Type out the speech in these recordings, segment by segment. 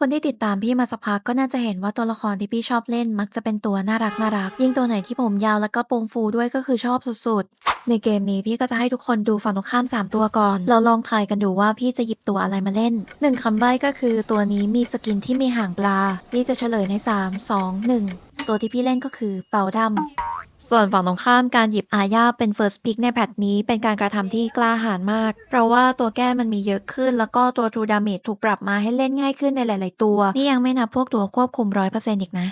คนที่ติดตามพี่มาสักพักก็น่าจะเห็นว่าตัวละครที่พี่ชอบเล่นมักจะเป็นตัวน่ารักน่ารัก ยิ่งตัวไหนที่ผมยาวแล้วก็โปรงฟูด้วยก็คือชอบสุดๆ ในเกมนี้พี่ก็จะให้ทุกคนดูฝั่งตรงข้าม 3 ตัวก่อน เราลองทายกันดูว่าพี่จะหยิบตัวอะไรมาเล่นหนึ่งคำใบ้ก็คือตัวนี้มีสกินที่มีหางปลา พี่จะเฉลยใน 3 2 1 ตัวที่พี่เล่นก็คือเป่าดำส่วนฝั่งตรงข้ามการหยิบอาญาเป็น First Pick ในแพทนี้เป็นการกระทำที่กล้าหาญมาก เพราะว่าตัวแก้มันมีเยอะขึ้น แล้วก็ตัว True Damage ถูกปรับมาให้เล่นง่ายขึ้นในหลาย ๆ ตัว นี่ยังไม่นับพวกตัวควบคุม100%อีกนะ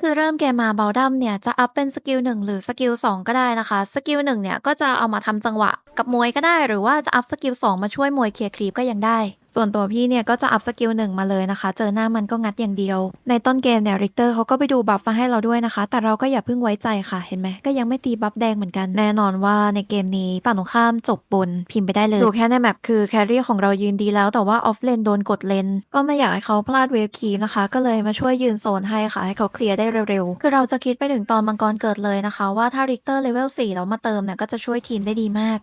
คือเริ่มเกมมาเบลดัมเนี่ยจะอัพเป็นสกิล1หรือสกิล2ก็ได้นะคะ สกิล1เนี่ยก็จะเอามาทำจังหวะกับมวยก็ได้ หรือว่าจะอัพสกิล2มาช่วยมวยเคลียร์ครีปก็ยังได้ ส่วนตัวพี่เนี่ยก็จะอัพสกิลหนึ่งมาเลยนะคะ เจอหน้ามันก็งัดอย่างเดียว ในต้นเกมเนี่ยริกเตอร์เขาก็ไปดูบัฟมาให้เราด้วยนะคะ แต่เราก็อย่าเพิ่งไว้ใจค่ะ เห็นไหมก็ยังไม่ตีบัฟแดงเหมือนกัน แน่นอนว่าในเกมนี้ฝั่งตรงข้ามจบบนพิมพ์ไปได้เลย ดูแค่ในแมปคือแครี่ของเรายืนดีแล้วแต่ว่าออฟเลนโดนกดเลน ก็ไม่อยากให้เขาพลาดเวฟคีมนะคะ ก็เลยมาช่วยยืนโซนให้ค่ะ ให้เขาเคลียร์ได้เร็วๆ คือเราจะคิดไปถึงตอนมังกรเกิดเลยนะคะ ว่าถ้าริกเตอร์เลเวล4แล้วมาเติมเนี่ยก็จะช่วยทีมได้ดีมาก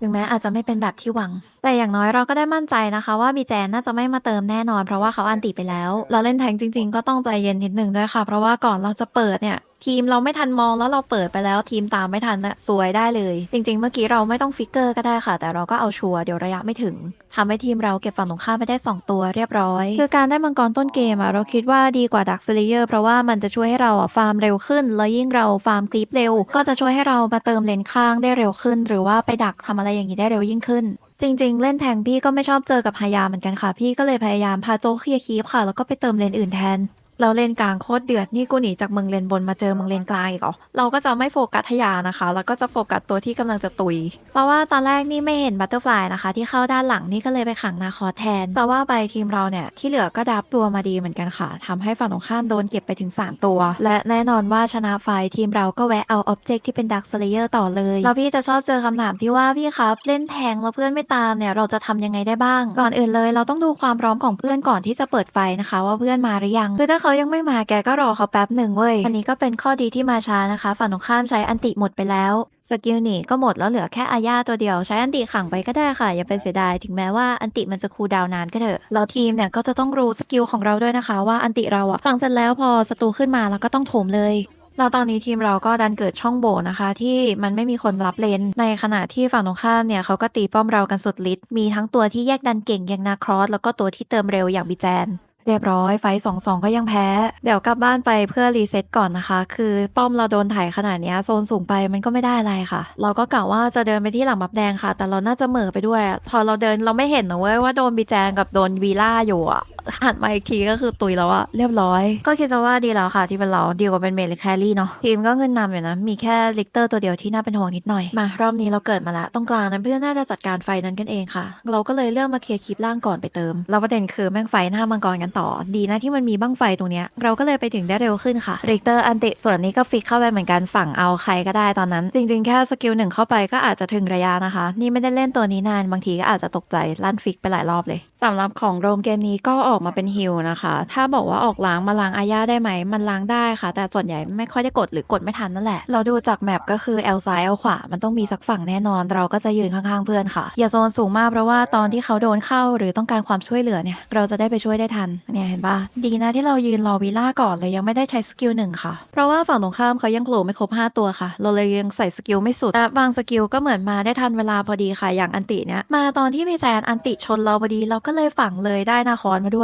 ถึงแม้อาจจะไม่เป็นแบบที่หวัง แต่อย่างน้อยเราก็ได้มั่นใจนะคะ ว่าบีแจนน่าจะไม่มาเติมแน่นอนเพราะว่าเขาอันติไปแล้ว เราเล่นแทงจริง ๆ ก็ต้องใจเย็นนิดนึงด้วยค่ะ เพราะว่าก่อนเราจะเปิดเนี่ย ทีมเราไม่ทันมองแล้วเราเปิดไปแล้วทีมตามไม่ทันนะสวยได้เลย จริง ๆ เมื่อกี้เราไม่ต้องฟิกเกอร์ก็ได้ค่ะ แต่เราก็เอาชัวร์เดี๋ยวระยะไม่ถึงทำให้ทีมเราเก็บฝั่งตรงข้ามไปได้ 2 ตัวเรียบร้อย คือการได้มังกรต้นเกมอะเราคิดว่าดีกว่าดักเซเลเยอร์เพราะว่ามันจะช่วยให้เราฟาร์มเร็วขึ้น แล้วยิ่งเราฟาร์มคลิปเร็ว ก็จะช่วยให้เรามาเติมเลนข้างได้เร็วขึ้น หรือว่าไปดักทำอะไรอย่างนี้ได้เร็วยิ่งขึ้นจริง ๆ เล่นแทงพี่ก็ไม่ชอบเจอกับฮายาเหมือนกันค่ะ พี่ก็เลยพยายามพาโจเคลียร์คีฟค่ะ แล้วก็ไปเติมเลนอื่นแทน เราเลนกลางโคตรเดือดนี่กูหนีจากเมืองเลนบนมาเจอเมืองเลนกลางอีกเหรอเราก็จะไม่โฟกัสทยานะคะ แล้วก็จะโฟกัสตัวที่กำลังจะตุย เพราะว่าตอนแรกนี่ไม่เห็นบัตเตอร์ฟลายนะคะ ที่เข้าด้านหลังนี่ก็เลยไปขังนาคอแทน แต่ว่าไปทีมเราเนี่ยที่เหลือก็ดับตัวมาดีเหมือนกันค่ะทำให้ฝั่งตรงข้ามโดนเก็บไปถึง 3 ตัว และแน่นอนว่าชนะไฟทีมเราก็แวะเอาอ็อบเจกต์ที่เป็นดักสเลเยอร์ต่อเลยแล้วพี่จะชอบเจอคำถามที่ว่าพี่ครับเล่นแทงแล้วเพื่อนไม่ตามเนี่ยเราจะทำยังไงได้บ้าง ก่อนอื่นเลย เราต้องดูความพร้อมของเพื่อนก่อนที่จะเปิดไฟนะคะ ว่าเพื่อนมาหรือยังคือถ้าเขายังไม่มาแกก็รอเขาแป๊บหนึ่งเว้ย อันนี้ก็เป็นข้อดีที่มาช้านะคะ ฝั่งตรงข้ามใช้อันติหมดไปแล้วสกิลหนีก็หมดแล้วเหลือแค่อาญาตัวเดียว ใช้อันติขังไปก็ได้ค่ะ อย่าไปเสียดายถึงแม้ว่าอันติมันจะคูลดาวนานก็เถอะแล้วทีมเนี่ยก็จะต้องรู้สกิลของเราด้วยนะคะว่าอันติเราอะฝังเสร็จแล้วพอศัตรูขึ้นมาแล้วก็ต้องโถมเลยแล้วตอนนี้ทีมเราก็ดันเกิดช่องโหว่นะคะ ที่มันไม่มีคนรับเลน ในขณะที่ฝั่งตรงข้ามเนี่ยเขาก็ตีป้อมเรากันสุดฤทธิ์มีทั้งตัวที่แยกดันเก่งอย่างนาครอสแล้วก็ตัวที่เติมเร็วอย่างบิแจน เรียบร้อยไฟสองสองก็ยังแพ้ เดี๋ยวกลับบ้านไปเพื่อรีเซ็ตก่อนนะคะ คือป้อมเราโดนถ่ายขนาดนี้โซนสูงไปมันก็ไม่ได้อะไรค่ะ เราก็กะว่าจะเดินไปที่หลังมับแดงค่ะ แต่เราน่าจะเหม่อไปด้วย พอเราเดินเราไม่เห็นนะเว้ยว่าโดนบีแจงกับโดนวีล่าอยู่อะ หันมาอีกทีก็คือตุยแล้วอะเรียบร้อย ก็คิดว่าดีแล้วค่ะที่เป็นเราดีกว่าเป็นเมลแคลรี่เนาะทีมก็เงินนำอยู่นะมีแค่ลิกเตอร์ตัวเดียวที่น่าเป็นห่วงนิดหน่อยมารอบนี้เราเกิดมาละตรงกลางนั้นเพื่อนน่าจะจัดการไฟนั้นกันเองค่ะ เราก็เลยเลือกมาเคลียร์คลิปล่างก่อนไปเติมแล้วประเด็นคือแม่งไฟหน้ามังกรกันต่อ ดีนะที่มันมีบ้างไฟตรงเนี้ยเราก็เลยไปถึงได้เร็วขึ้นค่ะริกเตอร์อันติส่วนนี้ก็ฟิกเข้าไปเหมือนกันฝั่งเอาใครก็ได้ตอนนั้น จริง ๆ แค่สกิลหนึ่งเข้าไปก็อาจจะถึงระยะนะคะ นี่ไม่ได้เล่นตัวนี้นานบางทีก็อาจจะตกใจลั่นฟิกไปหลายรอบเลยสำหรับของโรมเกมนี้ก็ออกมาเป็นฮิลนะคะ ถ้าบอกว่าออกล้างมาล้างอาญาได้ไหม มันล้างได้ค่ะ แต่ส่วนใหญ่ไม่ค่อยได้กดหรือกดไม่ทันนั่นแหละ เราดูจากแมปก็คือเอลซ้ายเอลขวา มันต้องมีสักฝั่งแน่นอน เราก็จะยืนข้างๆเพื่อนค่ะ อย่าโซนสูงมากเพราะว่าตอนที่เขาโดนเข้าหรือต้องการความช่วยเหลือเนี่ย เราจะได้ไปช่วยได้ทัน เนี่ยเห็นปะดีนะที่เรายืนรอวิล่าก่อนเลยยังไม่ได้ใช้สกิลหนึ่งค่ะ เพราะว่าฝั่งตรงข้ามเขายังโผล่ไม่ครบห้าตัวค่ะ เราเลยยังใส่สกิลไม่สุดและบางสกิลก็เหมือนมาได้ทันเวลาพอดีค่ะ อย่างอันติเนี่ย มาตอนที่มีแจนอันติชนเราพอดี เราก็เลยฝังเลยได้นาคอนมาด้วย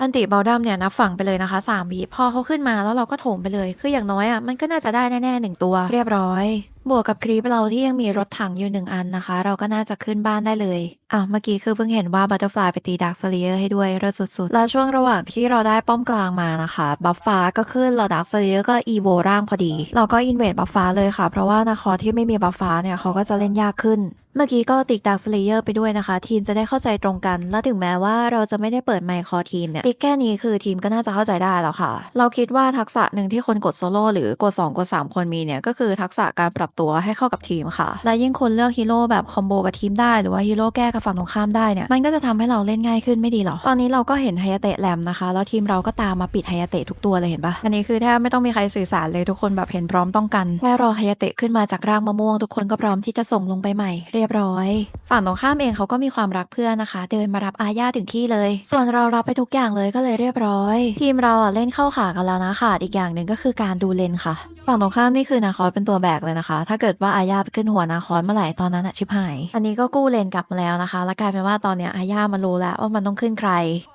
อันติเบลดัมเนี่ยนับฝั่งไปเลยนะคะ3วิพอเขาขึ้นมาแล้วเราก็โถมไปเลย คืออย่างน้อยอะมันก็น่าจะได้แน่ๆหนึ่งตัวเรียบร้อยบวกกับครีปเราที่ยังมีรถถังอยู่หนึ่งอันนะคะ เราก็น่าจะขึ้นบ้านได้เลยอะเมื่อกี้คือเพิ่งเห็นว่าบัตเตอร์ฟลายไปตีดักสเลเยอร์ให้ด้วยเลิศสุดๆ แล้วช่วงระหว่างที่เราได้ป้อมกลางมานะคะบัฟฟ้าก็ขึ้นเราดักสเลเยอร์ก็อีโวร่างพอดี เราก็อินเวดบัฟฟ้าเลยค่ะ เพราะว่านาคอที่ไม่มีบัฟฟ้าเนี่ยเขาก็จะเล่นยากขึ้น เมื่อกี้ก็ติดดักสเลเยอร์ไปด้วยนะคะ ทีมจะได้เข้าใจตรงกัน และถึงแม้ว่าเราจะไม่ได้เปิดไมค์คอทีมเนี่ยติ๊กแค่นี้คือทีมก็น่าจะเข้าใจได้แล้วค่ะ เราคิดว่าทักษะหนึ่งที่คนกดโซโล่หรือกด2กด3คนมีเนี่ยก็คือทักษะการปรับรับตัวให้เข้ากับทีมค่ะ และยิ่งคนเลือกฮีโร่แบบคอมโบกับทีมได้หรือว่าฮีโร่แก้กับฝั่งตรงข้ามได้เนี่ยมันก็จะทำให้เราเล่นง่ายขึ้นไม่ดีหรอ ตอนนี้เราก็เห็นไฮยาเตะแหลมนะคะ แล้วทีมเราก็ตามมาปิดไฮยาเตะทุกตัวเลยเห็นปะอันนี้คือแทบไม่ต้องมีใครสื่อสารเลยทุกคนแบบเห็นพร้อมต้องกันแค่รอไฮยาเตะขึ้นมาจากรากมะม่วงทุกคนก็พร้อมที่จะส่งลงไปใหม่ เรียบร้อย ฝั่งตรงข้ามเองเขาก็มีความรักเพื่อนนะคะ เดินมารับอาญาถึงที่เลย ส่วนเรารับไปทุกอย่างเลยก็เลยเรียบร้อย ทีมเราอะเล่นเข้าขากันแล้วนะขาดอีกอย่างหนึ่งก็คือการดูเลนค่ะ ฝั่งตรงข้ามนี่คือนาคอสเป็นตัวแบกเลยนะคะถ้าเกิดว่าอาญาไปขึ้นหัวนาคอสเมื่อไหร่ตอนนั้นอะชิบหาย อันนี้ก็กู้เลนกลับมาแล้วนะคะ แล้วกลายเป็นว่าตอนเนี้ยอาญามารู้แล้วว่ามันต้องขึ้นใคร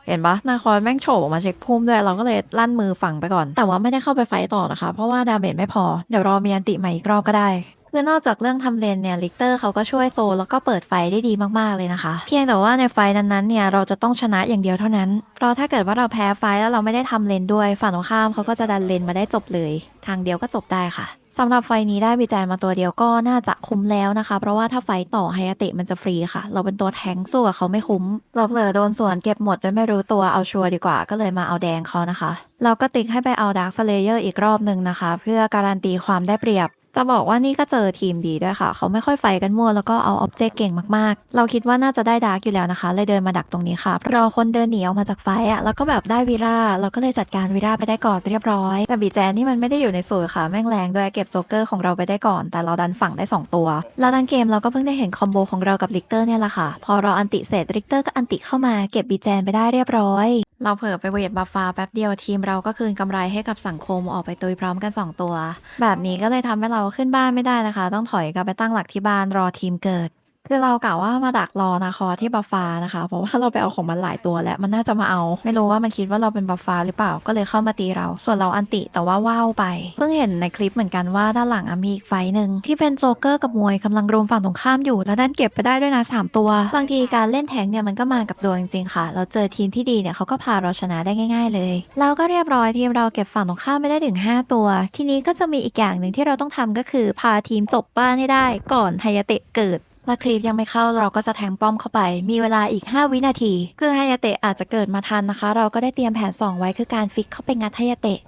เห็นปะนาคอสแม่งโฉบออกมาเช็คพุ่มด้วยเราก็เลยลั่นมือฝังไปก่อน แต่ว่าไม่ได้เข้าไปไฟต์ต่อนะคะ เพราะว่าดาเมจไม่พอ เดี๋ยวรอมีอันติใหม่อีกรอบก็ได้คือนอกจากเรื่องทำเลนเนี่ยลิกเตอร์เขาก็ช่วยโซลแล้วก็เปิดไฟได้ดีมากๆเลยนะคะ เพียงแต่ว่าในไฟนั้นๆเนี่ยเราจะต้องชนะอย่างเดียวเท่านั้น เพราะถ้าเกิดว่าเราแพ้ไฟแล้วเราไม่ได้ทำเลนด้วยฝั่งตรงข้ามเขาก็จะดันเลนมาได้จบเลย ทางเดียวก็จบได้ค่ะ สำหรับไฟนี้ได้วิจัยมาตัวเดียวก็น่าจะคุ้มแล้วนะคะ เพราะว่าถ้าไฟต่อไฮยาเตะมันจะฟรีค่ะ เราเป็นตัวแทงสู้กับเขาไม่คุ้ม เราเผลอโดนส่วนเก็บหมดโดยไม่รู้ตัวเอาชัวร์ดีกว่าก็เลยมาเอาแดงเขานะคะ เราก็ติ๊กให้ไปเอาดาร์คสเลเยอร์อีกรอบหนึ่งนะคะ เพื่อการันตีความได้เปรียบ จะบอกว่านี่ก็เจอทีมดีด้วยค่ะ เขาไม่ค่อยไฟกันมั่วแล้วก็เอาออบเจกต์เก่งมากๆ เราคิดว่าน่าจะได้ดาร์กอยู่แล้วนะคะ เลยเดินมาดักตรงนี้ค่ะรอคนเดินหนีออกมาจากไฟอะแล้วก็แบบได้วีราเราก็เลยจัดการวีราไปได้ก่อนเรียบร้อยแต่บีแจนที่มันไม่ได้อยู่ในสูตรค่ะแม่งแรงด้วยเก็บโจ๊กเกอร์ของเราไปได้ก่อน แต่เราดันฝั่งได้ 2 ตัวแล้วดันเกมเราก็เพิ่งได้เห็นคอมโบของเรากับลิกเตอร์เนี่ยแหละค่ะพอเราอันติเสร็จลิกเตอร์ก็อันติเข้ามาเก็บบีแจนไปได้เรียบร้อยเราเผลอไปเวทบัฟฟ้าแป๊บเดียวทีมเราก็คืนกำไรให้กับสังคมออกไปตุยพร้อมกัน 2 ตัว แบบนี้ก็เลยทำให้เราขึ้นบ้านไม่ได้นะคะ ต้องถอยกลับไปตั้งหลักที่บ้านรอทีมเกิด คือเรากะว่ามาดักรอนาคอที่บัฟฟ้านะคะ เพราะว่าเราไปเอาของมันหลายตัวแล้วมันน่าจะมาเอา ไม่รู้ว่ามันคิดว่าเราเป็นบัฟฟ้าหรือเปล่าก็เลยเข้ามาตีเรา ส่วนเราอันติแต่ว่าว้าวไป เพิ่งเห็นในคลิปเหมือนกันว่าด้านหลังอะมีอีกไฟหนึ่งที่เป็นโจ๊กเกอร์กับมวยกำลังรุมฝั่งตรงข้ามอยู่ แล้วด้านเก็บไปได้ด้วยนะสามตัว บางทีการเล่นแทงเนี่ยมันก็มากับดวงจริงๆค่ะ เราเจอทีมที่ดีเนี่ยเขาก็พาเราชนะได้ง่าย ๆ เลยเราก็เรียบร้อยทีมเราเก็บฝั่งตรงข้ามไม่ได้ถึง5ตัว ทีนี้ก็จะมีอีกอย่างหนึ่งที่เราต้องทำก็คือพาทีมจบบ้านให้ได้ ก่อนไฮยเตะเกิด และครีปยังไม่เข้าเราก็จะแทงป้อมเข้าไป มีเวลาอีก 5 วินาที คือไฮยาเตะอาจจะเกิดมาทันนะคะ เราก็ได้เตรียมแผน 2 ไว้คือการฟิกเข้าไปงัดไฮยาเตะ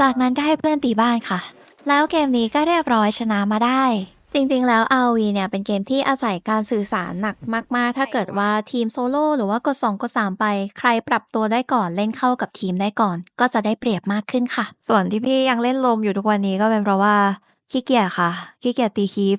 จากนั้นก็ให้เพื่อนตีบ้านค่ะ แล้วเกมนี้ก็เรียบร้อยชนะมาได้จริงๆ แล้ว RV เนี่ยเป็นเกมที่อาศัยการสื่อสารหนักมากๆ ถ้าเกิดว่าทีมโซโล่หรือว่ากด2กด3ไป ใครปรับตัวได้ก่อนเล่นเข้ากับทีมได้ก่อน ก็จะได้เปรียบมากขึ้นค่ะ ส่วนที่พี่ยังเล่นลมอยู่ทุกวันนี้ก็เป็นเพราะว่าขี้เกียจค่ะขี้เกียจตีคีป